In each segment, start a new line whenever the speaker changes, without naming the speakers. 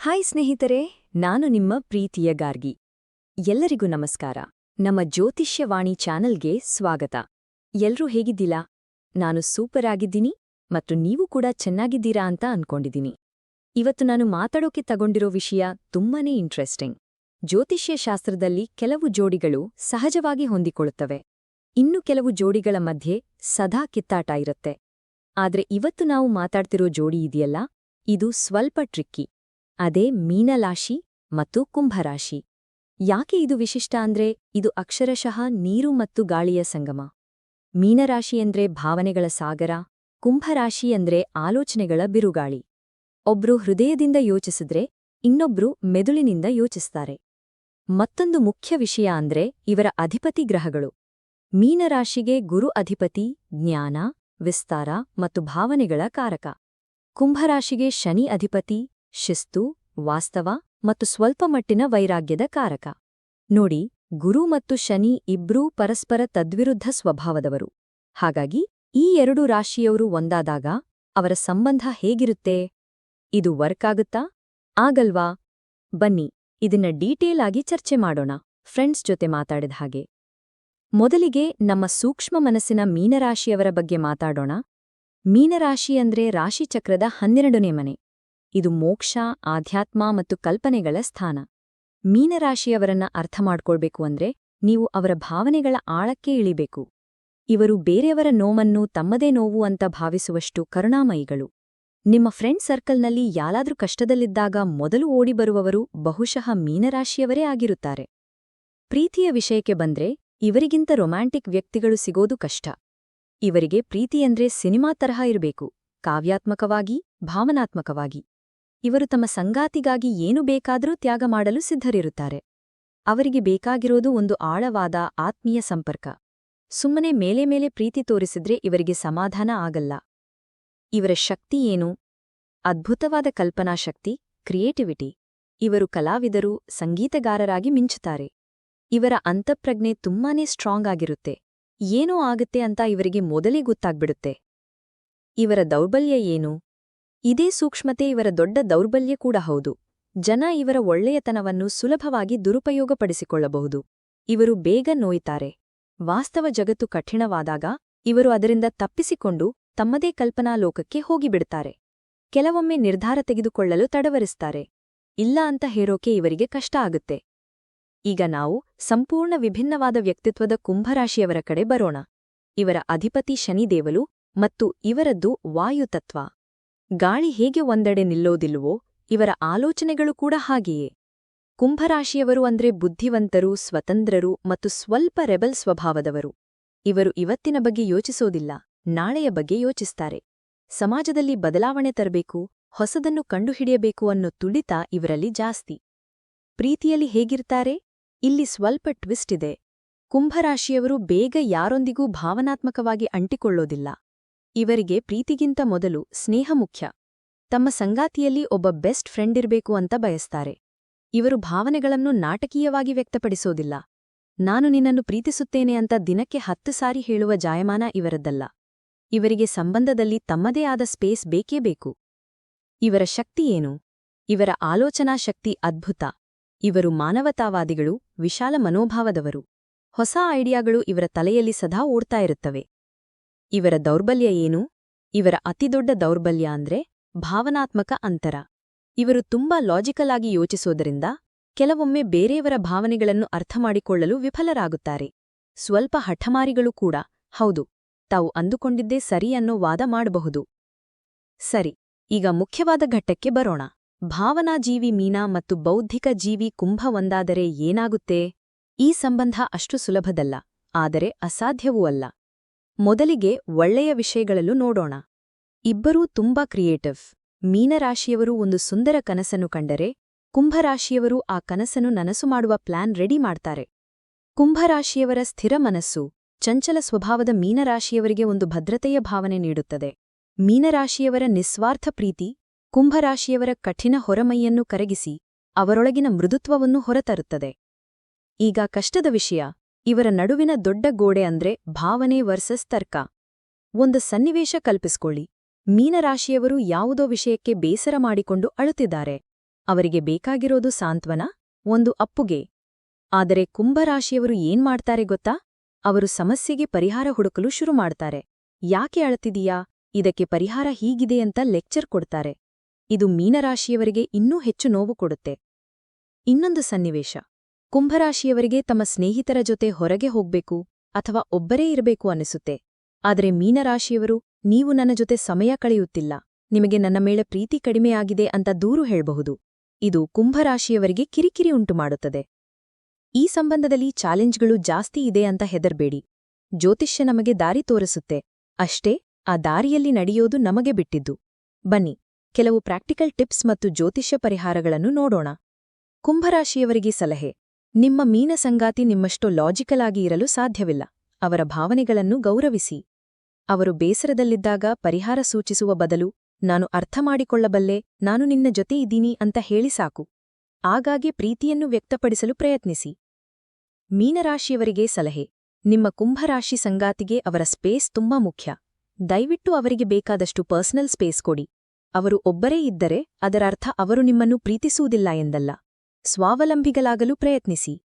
Hi ಸ್ನೇಹಿತರೆ, ನಾನು ನಿಮ್ಮ ಪ್ರೀತಿಯ ಗಾರ್ಗಿ. ಎಲ್ಲರಿಗೂ ನಮಸ್ಕಾರ. ನಮ್ಮ ಜ್ಯೋತಿಷ್ಯವಾಣಿ ಚಾನಲ್ಗೆ ಸ್ವಾಗತ. ಎಲ್ರೂ ಹೇಗಿದ್ದಿಲ್ಲ ನಾನು ಸೂಪರ್ ಆಗಿದ್ದೀನಿ ಮತ್ತು ನೀವು ಕೂಡ ಚೆನ್ನಾಗಿದ್ದೀರಾ ಅಂತ ಅನ್ಕೊಂಡಿದ್ದೀನಿ. ಇವತ್ತು ನಾನು ಮಾತಾಡೋಕೆ ತಗೊಂಡಿರೋ ವಿಷಯ ತುಂಬಾನೇ ಇಂಟ್ರೆಸ್ಟಿಂಗ್. ಜ್ಯೋತಿಷ್ಯಶಾಸ್ತ್ರದಲ್ಲಿ ಕೆಲವು ಜೋಡಿಗಳು ಸಹಜವಾಗಿ ಹೊಂದಿಕೊಳ್ಳುತ್ತವೆ. ಇನ್ನು ಕೆಲವು ಜೋಡಿಗಳ ಮಧ್ಯೆ ಸದಾ ಕಿತ್ತಾಟ ಇರುತ್ತೆ. ಆದ್ರೆ ಇವತ್ತು ನಾವು ಮಾತಾಡ್ತಿರೋ ಜೋಡಿ ಇದೆಯಲ್ಲ? ಇದು ಸ್ವಲ್ಪ ಟ್ರಿಕ್ಕಿ. ಅದೇ ಮೀನಲಾಶಿ ಮತ್ತು ಕುಂಭರಾಶಿ. ಯಾಕೆ ಇದು ವಿಶಿಷ್ಟ ಅಂದ್ರೆ, ಇದು ಅಕ್ಷರಶಃ ನೀರು ಮತ್ತು ಗಾಳಿಯ ಸಂಗಮ. ಮೀನರಾಶಿ ಅಂದ್ರೆ ಭಾವನೆಗಳ ಸಾಗರ, ಕುಂಭರಾಶಿ ಅಂದ್ರೆ ಆಲೋಚನೆಗಳ ಬಿರುಗಾಳಿ. ಒಬ್ರು ಹೃದಯದಿಂದ ಯೋಚಿಸಿದ್ರೆ, ಇನ್ನೊಬ್ರು ಮೆದುಳಿನಿಂದ ಯೋಚಿಸ್ತಾರೆ. ಮತ್ತೊಂದು ಮುಖ್ಯ ವಿಷಯ ಅಂದ್ರೆ, ಇವರ ಅಧಿಪತಿ ಗ್ರಹಗಳು. ಮೀನರಾಶಿಗೆ ಗುರು ಅಧಿಪತಿ, ಜ್ಞಾನ, ವಿಸ್ತಾರ ಮತ್ತು ಭಾವನೆಗಳ ಕಾರಕ. ಕುಂಭರಾಶಿಗೆ ಶನಿ ಅಧಿಪತಿ, ಶಿಸ್ತು ವಾಸ್ತವ ಮತ್ತು ಸ್ವಲ್ಪಮಟ್ಟಿನ ವೈರಾಗ್ಯದ ಕಾರಕ. ನೋಡಿ, ಗುರು ಮತ್ತು ಶನಿ ಇಬ್ರೂ ಪರಸ್ಪರ ತದ್ವಿರುದ್ಧ ಸ್ವಭಾವದವರು. ಹಾಗಾಗಿ, ಈ ಎರಡು ರಾಶಿಯವರು ಒಂದಾದಾಗ ಅವರ ಸಂಬಂಧ ಹೇಗಿರುತ್ತೆ? ಇದು ವರ್ಕ್ ಆಗುತ್ತಾ? ಆಗಲ್ವಾ? ಬನ್ನಿ, ಇದನ್ನ ಡೀಟೇಲ್ ಆಗಿ ಚರ್ಚೆ ಮಾಡೋಣ. ಫ್ರೆಂಡ್ಸ್ ಜೊತೆ ಮಾತಾಡಿದ ಹಾಗೆ. ಮೊದಲಿಗೆ ನಮ್ಮ ಸೂಕ್ಷ್ಮ ಮನಸ್ಸಿನ ಮೀನರಾಶಿಯವರ ಬಗ್ಗೆ ಮಾತಾಡೋಣ. ಮೀನರಾಶಿ ಅಂದ್ರೆ ರಾಶಿಚಕ್ರದ ಹನ್ನೆರಡನೇ ಮನೆ. ಇದು ಮೋಕ್ಷ, ಆಧ್ಯಾತ್ಮ ಮತ್ತು ಕಲ್ಪನೆಗಳ ಸ್ಥಾನ. ಮೀನರಾಶಿಯವರನ್ನ ಅರ್ಥ ಮಾಡ್ಕೊಳ್ಬೇಕು ಅಂದ್ರೆ ನೀವು ಅವರ ಭಾವನೆಗಳ ಆಳಕ್ಕೆ ಇಳಿಬೇಕು. ಇವರು ಬೇರೆಯವರ ನೋವನ್ನು ತಮ್ಮದೇ ನೋವು ಅಂತ ಭಾವಿಸುವಷ್ಟು ಕರುಣಾಮಯಿಗಳು. ನಿಮ್ಮ ಫ್ರೆಂಡ್ ಸರ್ಕಲ್ನಲ್ಲಿ ಯಾರಾದ್ರೂ ಕಷ್ಟದಲ್ಲಿದ್ದಾಗ ಮೊದಲು ಓಡಿಬರುವವರು ಬಹುಶಃ ಮೀನರಾಶಿಯವರೇ ಆಗಿರುತ್ತಾರೆ. ಪ್ರೀತಿಯ ವಿಷಯಕ್ಕೆ ಬಂದ್ರೆ ಇವರಿಗಿಂತ ರೊಮ್ಯಾಂಟಿಕ್ ವ್ಯಕ್ತಿಗಳು ಸಿಗೋದು ಕಷ್ಟ. ಇವರಿಗೆ ಪ್ರೀತಿಯಂದ್ರೆ ಸಿನಿಮಾ ತರಹ ಇರಬೇಕು. ಕಾವ್ಯಾತ್ಮಕವಾಗಿ, ಭಾವನಾತ್ಮಕವಾಗಿ. ಇವರು ತಮ್ಮ ಸಂಗಾತಿಗಾಗಿ ಏನು ಬೇಕಾದರೂ ತ್ಯಾಗ ಮಾಡಲು ಸಿದ್ಧರಿರುತ್ತಾರೆ. ಅವರಿಗೆ ಬೇಕಾಗಿರೋದು ಒಂದು ಆಳವಾದ ಆತ್ಮೀಯ ಸಂಪರ್ಕ. ಸುಮ್ಮನೆ ಮೇಲೆ ಮೇಲೆ ಪ್ರೀತಿ ತೋರಿಸಿದ್ರೆ ಇವರಿಗೆ ಸಮಾಧಾನ ಆಗಲ್ಲ. ಇವರ ಶಕ್ತಿ ಏನು? ಅದ್ಭುತವಾದ ಕಲ್ಪನಾಶಕ್ತಿ ಕ್ರಿಯೇಟಿವಿಟಿ. ಇವರು ಕಲಾವಿದರು, ಸಂಗೀತಗಾರರಾಗಿ ಮಿಂಚುತ್ತಾರೆ. ಇವರ ಅಂತಃಪ್ರಜ್ಞೆ ತುಂಬಾನೇ ಸ್ಟ್ರಾಂಗ್ ಆಗಿರುತ್ತೆ. ಏನೋ ಆಗುತ್ತೆ ಅಂತ ಇವರಿಗೆ ಮೊದಲೇ ಗೊತ್ತಾಗ್ಬಿಡುತ್ತೆ. ಇವರ ದೌರ್ಬಲ್ಯ ಏನು? ಇದೇ ಸೂಕ್ಷ್ಮತೆ ಇವರ ದೊಡ್ಡ ದೌರ್ಬಲ್ಯ ಕೂಡ ಹೌದು. ಜನ ಇವರ ಒಳ್ಳೆಯತನವನ್ನು ಸುಲಭವಾಗಿ ದುರುಪಯೋಗಪಡಿಸಿಕೊಳ್ಳಬಹುದು. ಇವರು ಬೇಗ ನೋಯ್ತಾರೆ. ವಾಸ್ತವ ಜಗತ್ತು ಕಠಿಣವಾದಾಗ ಇವರು ಅದರಿಂದ ತಪ್ಪಿಸಿಕೊಂಡು ತಮ್ಮದೇ ಕಲ್ಪನಾ ಲೋಕಕ್ಕೆ ಹೋಗಿಬಿಡುತ್ತಾರೆ ಕೆಲವೊಮ್ಮೆ ನಿರ್ಧಾರ ತೆಗೆದುಕೊಳ್ಳಲು ತಡವರಿಸ್ತಾರೆ. ಇಲ್ಲ ಅಂತ ಹೇರೋಕೆ ಇವರಿಗೆ ಕಷ್ಟ ಆಗುತ್ತೆ. ಈಗ ನಾವು ಸಂಪೂರ್ಣ ವಿಭಿನ್ನವಾದ ವ್ಯಕ್ತಿತ್ವದ ಕುಂಭರಾಶಿಯವರ ಕಡೆ ಬರೋಣ. ಇವರ ಅಧಿಪತಿ ಶನಿದೇವಲು ಮತ್ತು ಇವರದ್ದು ವಾಯುತತ್ವ. ಗಾಳಿ ಹೇಗೆ ಒಂದೆಡೆ ನಿಲ್ಲೋದಿಲ್ವೋ ಇವರ ಆಲೋಚನೆಗಳು ಕೂಡ ಹಾಗೆಯೇ. ಕುಂಭರಾಶಿಯವರು ಅಂದ್ರೆ ಬುದ್ಧಿವಂತರು, ಸ್ವತಂತ್ರರು ಮತ್ತು ಸ್ವಲ್ಪ ರೆಬಲ್ ಸ್ವಭಾವದವರು. ಇವರು ಇವತ್ತಿನ ಬಗ್ಗೆ ಯೋಚಿಸೋದಿಲ್ಲ, ನಾಳೆಯ ಬಗ್ಗೆ ಯೋಚಿಸ್ತಾರೆ. ಸಮಾಜದಲ್ಲಿ ಬದಲಾವಣೆ ತರಬೇಕು, ಹೊಸದನ್ನು ಕಂಡುಹಿಡಿಯಬೇಕು ಅನ್ನೋ ತುಡಿತ ಇವರಲ್ಲಿ ಜಾಸ್ತಿ. ಪ್ರೀತಿಯಲ್ಲಿ ಹೇಗಿರ್ತಾರೆ? ಇಲ್ಲಿ ಸ್ವಲ್ಪ ಟ್ವಿಸ್ಟ್ ಇದೆ. ಕುಂಭರಾಶಿಯವರು ಬೇಗ ಯಾರೊಂದಿಗೂ ಭಾವನಾತ್ಮಕವಾಗಿ ಅಂಟಿಕೊಳ್ಳೋದಿಲ್ಲ. ಇವರಿಗೆ ಪ್ರೀತಿಗಿಂತ ಮೊದಲು ಸ್ನೇಹ ಮುಖ್ಯ. ತಮ್ಮ ಸಂಗಾತಿಯಲ್ಲಿ ಒಬ್ಬ ಬೆಸ್ಟ್ ಫ್ರೆಂಡಿರ್ಬೇಕು ಅಂತ ಬಯಸ್ತಾರೆ. ಇವರು ಭಾವನೆಗಳನ್ನು ನಾಟಕೀಯವಾಗಿ ವ್ಯಕ್ತಪಡಿಸೋದಿಲ್ಲ. ನಾನು ನಿನ್ನನ್ನು ಪ್ರೀತಿಸುತ್ತೇನೆ ಅಂತ ದಿನಕ್ಕೆ ಹತ್ತು ಸಾರಿ ಹೇಳುವ ಜಾಯಮಾನ ಇವರದ್ದಲ್ಲ. ಇವರಿಗೆ ಸಂಬಂಧದಲ್ಲಿ ತಮ್ಮದೇ ಆದ ಸ್ಪೇಸ್ ಬೇಕೇ ಬೇಕು. ಇವರ ಶಕ್ತಿ ಏನು? ಇವರ ಆಲೋಚನಾ ಶಕ್ತಿ ಅದ್ಭುತ. ಇವರು ಮಾನವತಾವಾದಿಗಳು, ವಿಶಾಲ ಮನೋಭಾವದವರು. ಹೊಸ ಐಡಿಯಾಗಳು ಇವರ ತಲೆಯಲ್ಲಿ ಸದಾ ಓಡ್ತಾ ಇರುತ್ತವೆ. ಇವರ ದೌರ್ಬಲ್ಯ ಏನು? ಇವರ ಅತಿದೊಡ್ಡ ದೌರ್ಬಲ್ಯ ಅಂದ್ರೆ ಭಾವನಾತ್ಮಕ ಅಂತರ. ಇವರು ತುಂಬಾ ಲಾಜಿಕಲ್ ಆಗಿ ಯೋಚಿಸೋದರಿಂದ ಕೆಲವೊಮ್ಮೆ ಬೇರೆಯವರ ಭಾವನೆಗಳನ್ನು ಅರ್ಥಮಾಡಿಕೊಳ್ಳಲು ವಿಫಲರಾಗುತ್ತಾರೆ. ಸ್ವಲ್ಪ ಹಠಮಾರಿಗಳು ಕೂಡ, ಹೌದು, ತಾವು ಅಂದುಕೊಂಡಿದ್ದೇ ಸರಿ ಅನ್ನೋ ವಾದ ಮಾಡಬಹುದು. ಸರಿ, ಈಗ ಮುಖ್ಯವಾದ ಘಟ್ಟಕ್ಕೆ ಬರೋಣ. ಭಾವನಾಜೀವಿ ಮೀನಾ ಮತ್ತು ಬೌದ್ಧಿಕ ಜೀವಿ ಕುಂಭ ಒಂದಾದರೆ ಏನಾಗುತ್ತೆ? ಈ ಸಂಬಂಧ ಅಷ್ಟು ಸುಲಭದಲ್ಲ, ಆದರೆ ಅಸಾಧ್ಯವೂ ಅಲ್ಲ. ಮೊದಲಿಗೆ ಒಳ್ಳೆಯ ವಿಷಯಗಳಲ್ಲೂ ನೋಡೋಣ. ಇಬ್ಬರೂ ತುಂಬಾ ಕ್ರಿಯೇಟಿವ್. ಮೀನರಾಶಿಯವರು ಒಂದು ಸುಂದರ ಕನಸನ್ನು ಕಂಡರೆ, ಕುಂಭರಾಶಿಯವರು ಆ ಕನಸನ್ನು ನನಸು ಮಾಡುವ ಪ್ಲಾನ್ ರೆಡಿ ಮಾಡ್ತಾರೆ. ಕುಂಭರಾಶಿಯವರ ಸ್ಥಿರ ಮನಸ್ಸು, ಚಂಚಲ ಸ್ವಭಾವದ ಮೀನರಾಶಿಯವರಿಗೆ ಒಂದು ಭದ್ರತೆಯ ಭಾವನೆ ನೀಡುತ್ತದೆ. ಮೀನರಾಶಿಯವರ ನಿಸ್ವಾರ್ಥ ಪ್ರೀತಿ, ಕುಂಭರಾಶಿಯವರ ಕಠಿಣ ಹೊರಮೈಯನ್ನು ಕರಗಿಸಿ, ಅವರೊಳಗಿನ ಮೃದುತ್ವವನ್ನು ಹೊರತರುತ್ತದೆ. ಈಗ ಕಷ್ಟದ ವಿಷಯ. ಇವರ ನಡುವಿನ ದೊಡ್ಡ ಗೋಡೆ ಅಂದ್ರೆ ಭಾವನೆ ವರ್ಸಸ್ ತರ್ಕ. ಒಂದು ಸನ್ನಿವೇಶ ಕಲ್ಪಿಸ್ಕೊಳ್ಳಿ. ಮೀನರಾಶಿಯವರು ಯಾವುದೋ ವಿಷಯಕ್ಕೆ ಬೇಸರ ಮಾಡಿಕೊಂಡು ಅಳುತ್ತಿದ್ದಾರೆ. ಅವರಿಗೆ ಬೇಕಾಗಿರೋದು ಸಾಂತ್ವನ, ಒಂದು ಅಪ್ಪುಗೆ. ಆದರೆ ಕುಂಭರಾಶಿಯವರು ಏನ್ ಮಾಡ್ತಾರೆ ಗೊತ್ತಾ? ಅವರು ಸಮಸ್ಯೆಗೆ ಪರಿಹಾರ ಹುಡುಕಲು ಶುರು ಮಾಡ್ತಾರೆ. ಯಾಕೆ ಅಳತಿದೀಯಾ ಇದಕ್ಕೆ ಪರಿಹಾರ ಹೀಗಿದೆ ಅಂತ ಲೆಕ್ಚರ್ ಕೊಡ್ತಾರೆ. ಇದು ಮೀನರಾಶಿಯವರಿಗೆ ಇನ್ನೂ ಹೆಚ್ಚು ನೋವು ಕೊಡುತ್ತೆ. ಇನ್ನೊಂದು ಸನ್ನಿವೇಶ. ಕುಂಭರಾಶಿಯವರಿಗೆ ತಮ್ಮ ಸ್ನೇಹಿತರ ಜೊತೆ ಹೊರಗೆ ಹೋಗ್ಬೇಕು ಅಥವಾ ಒಬ್ಬರೇ ಇರಬೇಕು ಅನಿಸುತ್ತೆ ಆದರೆ ಮೀನರಾಶಿಯವರು, ನೀವು ನನ್ನ ಜೊತೆ ಸಮಯ ಕಳೆಯುತ್ತಿಲ್ಲ. ನಿಮಗೆ ನನ್ನ ಮೇಲೆ ಪ್ರೀತಿ ಕಡಿಮೆಯಾಗಿದೆ ಅಂತ ದೂರು ಹೇಳಬಹುದು. ಇದು ಕುಂಭರಾಶಿಯವರಿಗೆ ಕಿರಿಕಿರಿ ಉಂಟುಮಾಡುತ್ತದೆ. ಈ ಸಂಬಂಧದಲ್ಲಿ ಚಾಲೆಂಜ್ಗಳು ಜಾಸ್ತಿ ಇದೆ ಅಂತ ಹೆದರ್ಬೇಡಿ. ಜ್ಯೋತಿಷ್ಯ ನಮಗೆ ದಾರಿ ತೋರಿಸುತ್ತೆ. ಅಷ್ಟೇ, ಆ ದಾರಿಯಲ್ಲಿ ನಡೆಯೋದು ನಮಗೆ ಬಿಟ್ಟಿದ್ದು. ಬನ್ನಿ, ಕೆಲವು ಪ್ರಾಕ್ಟಿಕಲ್ ಟಿಪ್ಸ್ ಮತ್ತು ಜ್ಯೋತಿಷ್ಯ ಪರಿಹಾರಗಳನ್ನು ನೋಡೋಣ. ಕುಂಭರಾಶಿಯವರಿಗೆ ಸಲಹೆ. ನಿಮ್ಮ ಮೀನ ಸಂಗಾತಿ ನಿಮ್ಮಷ್ಟು ಲಾಜಿಕಲ್ ಆಗಿ ಇರಲು ಸಾಧ್ಯವಿಲ್ಲ. ಅವರ ಭಾವನೆಗಳನ್ನು ಗೌರವಿಸಿ. ಅವರು ಬೇಸರದಲ್ಲಿದ್ದಾಗ ಪರಿಹಾರ ಸೂಚಿಸುವ ಬದಲು, ನಾನು ಅರ್ಥ ಮಾಡಿಕೊಳ್ಳಬಲ್ಲೆ, ನಾನು ನಿನ್ನ ಜೊತೆ ಇದ್ದೀನಿ ಅಂತ ಹೇಳಿ ಸಾಕು. ಆಗಾಗ್ಗೆ ಪ್ರೀತಿಯನ್ನು ವ್ಯಕ್ತಪಡಿಸಲು ಪ್ರಯತ್ನಿಸಿ. ಮೀನರಾಶಿಯವರಿಗೆ ಸಲಹೆ. ನಿಮ್ಮ ಕುಂಭರಾಶಿ ಸಂಗಾತಿಗೆ ಅವರ ಸ್ಪೇಸ್ ತುಂಬಾ ಮುಖ್ಯ. ದಯವಿಟ್ಟು ಅವರಿಗೆ ಬೇಕಾದಷ್ಟು ಪರ್ಸನಲ್ ಸ್ಪೇಸ್ ಕೊಡಿ. ಅವರು ಒಬ್ಬರೇ ಇದ್ದರೆ, ಅದರರ್ಥ ಅವರು ನಿಮ್ಮನ್ನು ಪ್ರೀತಿಸುವುದಿಲ್ಲ ಎಂದಲ್ಲ. ಸ್ವಾವಲಂಬಿಗಳಾಗಲು ಪ್ರಯತ್ನಿಸಿ.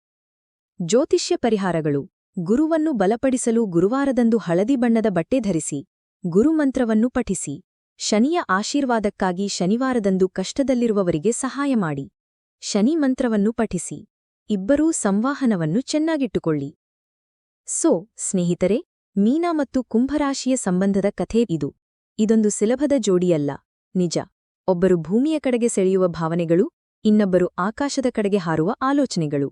ಜ್ಯೋತಿಷ್ಯ ಪರಿಹಾರಗಳು. ಗುರುವನ್ನು ಬಲಪಡಿಸಲು ಗುರುವಾರದಂದು ಹಳದಿ ಬಣ್ಣದ ಬಟ್ಟೆ ಧರಿಸಿ. ಗುರುಮಂತ್ರವನ್ನು ಪಠಿಸಿ. ಶನಿಯ ಆಶೀರ್ವಾದಕ್ಕಾಗಿ ಶನಿವಾರದಂದು ಕಷ್ಟದಲ್ಲಿರುವವರಿಗೆ ಸಹಾಯ ಮಾಡಿ. ಶನಿ ಮಂತ್ರವನ್ನು ಪಠಿಸಿ. ಇಬ್ಬರೂ ಸಂವಾಹನವನ್ನು ಚೆನ್ನಾಗಿಟ್ಟುಕೊಳ್ಳಿ. ಸೋ, ಸ್ನೇಹಿತರೆ, ಮೀನಾ ಮತ್ತು ಕುಂಭರಾಶಿಯ ಸಂಬಂಧದ ಕಥೆ ಇದು. ಇದೊಂದು ಸುಲಭದ ಜೋಡಿಯಲ್ಲ. ನಿಜ. ಒಬ್ಬರು ಭೂಮಿಯ ಕಡೆಗೆ ಸೆಳೆಯುವ ಭಾವನೆಗಳು ಇನ್ನೊಬ್ಬರು ಆಕಾಶದ ಕಡೆಗೆ ಹಾರುವ ಆಲೋಚನೆಗಳು.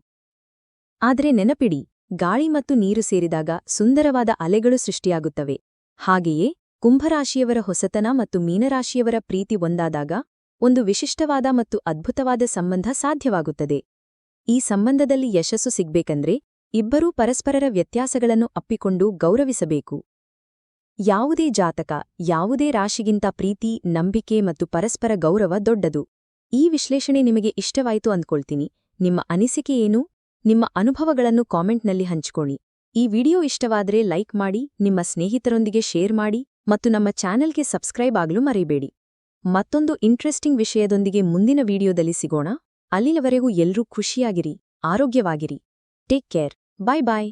ಆದರೆ ನೆನಪಿಡಿ, ಗಾಳಿ ಮತ್ತು ನೀರು ಸೇರಿದಾಗ ಸುಂದರವಾದ ಅಲೆಗಳು ಸೃಷ್ಟಿಯಾಗುತ್ತವೆ. ಹಾಗೆಯೇ ಕುಂಭರಾಶಿಯವರ ಹೊಸತನ ಮತ್ತು ಮೀನರಾಶಿಯವರ ಪ್ರೀತಿ ಒಂದಾದಾಗ ಒಂದು ವಿಶಿಷ್ಟವಾದ ಮತ್ತು ಅದ್ಭುತವಾದ ಸಂಬಂಧ ಸಾಧ್ಯವಾಗುತ್ತದೆ. ಈ ಸಂಬಂಧದಲ್ಲಿ ಯಶಸ್ಸು ಸಿಗ್ಬೇಕಂದ್ರೆ ಇಬ್ಬರೂ ಪರಸ್ಪರರ ವ್ಯತ್ಯಾಸಗಳನ್ನು ಅಪ್ಪಿಕೊಂಡು ಗೌರವಿಸಬೇಕು. ಯಾವುದೇ ಜಾತಕ, ಯಾವುದೇ ರಾಶಿಗಿಂತ ಪ್ರೀತಿ, ನಂಬಿಕೆ ಮತ್ತು ಪರಸ್ಪರ ಗೌರವ ದೊಡ್ಡದು. ಈ ವಿಶ್ಲೇಷಣೆ ನಿಮಗೆ ಇಷ್ಟವಾಯಿತು ಅಂದ್ಕೊಳ್ತೀನಿ. ನಿಮ್ಮ ಅನಿಸಿಕೆ ಏನು? ನಿಮ್ಮ ಅನುಭವಗಳನ್ನು ಕಾಮೆಂಟ್ನಲ್ಲಿ ಹಂಚಿಕೊಳ್ಳಿ. ಈ ವಿಡಿಯೋ ಇಷ್ಟವಾದರೆ ಲೈಕ್ ಮಾಡಿ, ನಿಮ್ಮ ಸ್ನೇಹಿತರೊಂದಿಗೆ ಶೇರ್ ಮಾಡಿ ಮತ್ತು ನಮ್ಮ ಚಾನೆಲ್ಗೆ ಸಬ್ಸ್ಕ್ರೈಬ್ ಆಗಲು ಮರೆಯಬೇಡಿ ಮತ್ತೊಂದು ಇಂಟ್ರೆಸ್ಟಿಂಗ್ ವಿಷಯದೊಂದಿಗೆ ಮುಂದಿನ ವಿಡಿಯೋದಲ್ಲಿ ಸಿಗೋಣ. ಅಲ್ಲಿಯವರೆಗೂ ಎಲ್ಲರೂ ಖುಷಿಯಾಗಿರಿ, ಆರೋಗ್ಯವಾಗಿರಿ. Take care. Bye bye.